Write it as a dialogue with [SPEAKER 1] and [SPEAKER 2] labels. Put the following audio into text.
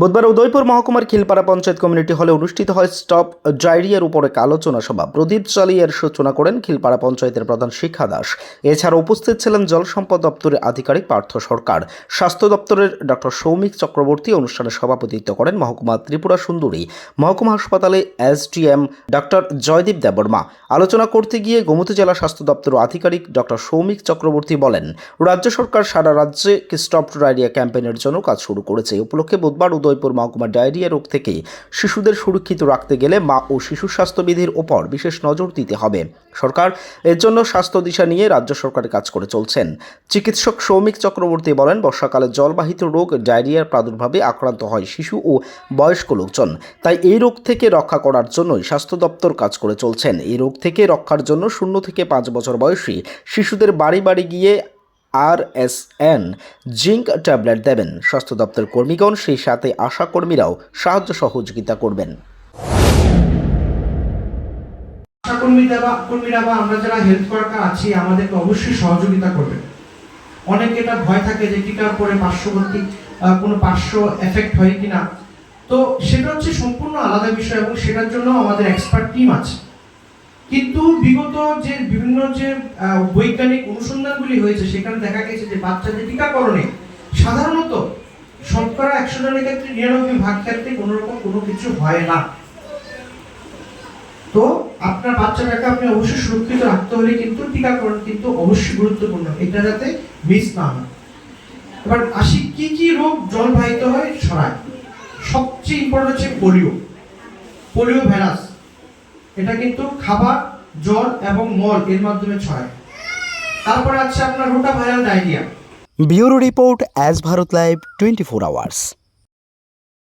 [SPEAKER 1] বুধবার উদয়পুর মহকুমার খিলপাড়া পঞ্চায়েত কমিউনিটি হলে অনুষ্ঠিত হয় স্টপ ডায়রিয়ার উপর এক আলোচনা সভা। প্রদীপ চালিয়ে এর সূচনা করেন খিলপাড়া পঞ্চায়েতের প্রধান শিক্ষা দাস। এছাড়া উপস্থিত ছিলেন জল সম্পদ দপ্তরের আধিকারিক পার্থ সরকার। স্বাস্থ্য দপ্তরের ডক্টর সৌমিক চক্রবর্তী অনুষ্ঠানে সভাপতিত্ব করেন মহকুমা ত্রিপুরা সুন্দরী, মহকুমা হাসপাতালে এসডিএম ডক্টর জয়দীপ দেববর্মা। আলোচনা করতে গিয়ে গোমতী জেলা স্বাস্থ্য দপ্তর আধিকারিক ডক্টর সৌমিক চক্রবর্তী বলেন, রাজ্য সরকার সারা রাজ্যে স্টপ ডায়রিয়া ক্যাম্পেইনের জন্য কাজ শুরু করেছে। উপলক্ষে বুধবার উদয়পুর মহকুমা ডায়রিয়া রোগ থেকে শিশুদের সুরক্ষিত রাখতে গেলে মা ও শিশু স্বাস্থ্যবিধির ওপর বিশেষ নজর দিতে হবে। সরকার এর জন্য স্বাস্থ্য দিশা নিয়ে রাজ্য সরকারের কাজ করে চলছেন। চিকিৎসক সৌমিক চক্রবর্তী বলেন, বর্ষাকালে জলবাহিত রোগ ডায়রিয়ার প্রাদুর্ভাবে আক্রান্ত হয় শিশু ও বয়স্ক লোকজন। তাই এই রোগ থেকে রক্ষা করার জন্যই স্বাস্থ্য দপ্তর কাজ করে চলছেন। এই রোগ থেকে রক্ষার জন্য শূন্য থেকে পাঁচ বছর বয়সী শিশুদের বাড়ি বাড়ি গিয়ে আর এস এন জিঙ্ক ট্যাবলেট দেবেন। স্বাস্থ্য দপ্তর কর্মীগণ সেই সাথে আশা কর্মীরাও সাহায্য সহযোগিতা করবেন।
[SPEAKER 2] আশাকর্মীরা বা কর্মীরা বা আমরা যারা হেলথ ওয়ার্কার আছি, আমাদেরকে অবশ্যই সহযোগিতা করবে অনেক এটা ভয় থাকে যে টিকার পরে পার্শ্ববর্তী কোনো পার্শ্ব এফেক্ট হয় কিনা। তো সেটা হচ্ছে সম্পূর্ণ আলাদা বিষয় এবং সেটার জন্য আমাদের এক্সপার্ট টিম আছে। কিন্তু বিগত যে বিভিন্ন যে বৈজ্ঞানিক অনুসন্ধানগুলি হয়েছে, সেখানে দেখা গেছে যে বাচ্চাদের টিকাকরণে সাধারণত শতকরা একশো জনের ক্ষেত্রে নিরানব্বই ভাগ ক্ষেত্রে কোনো রকম কোনো কিছু হয় না। তো আপনার বাচ্চাটাকে আপনি অবশ্যই সুরক্ষিত রাখতে হলে কিন্তু টিকাকরণ কিন্তু অবশ্যই গুরুত্বপূর্ণ। এটা যাতে মিস না হয়। এবার আসি, কি কি রোগ জলবাহিত হয়? ছড়ায়। সবচেয়ে ইম্পর্টেন্ট হচ্ছে পোলিও। Polio virus. এটা কিন্তু খাবার, জল এবং মল এর মাধ্যমে ছড়ায়। তারপরে আছে আপনার rota viral diarrhoea.
[SPEAKER 1] Bureau report as Bharat live twenty four hours.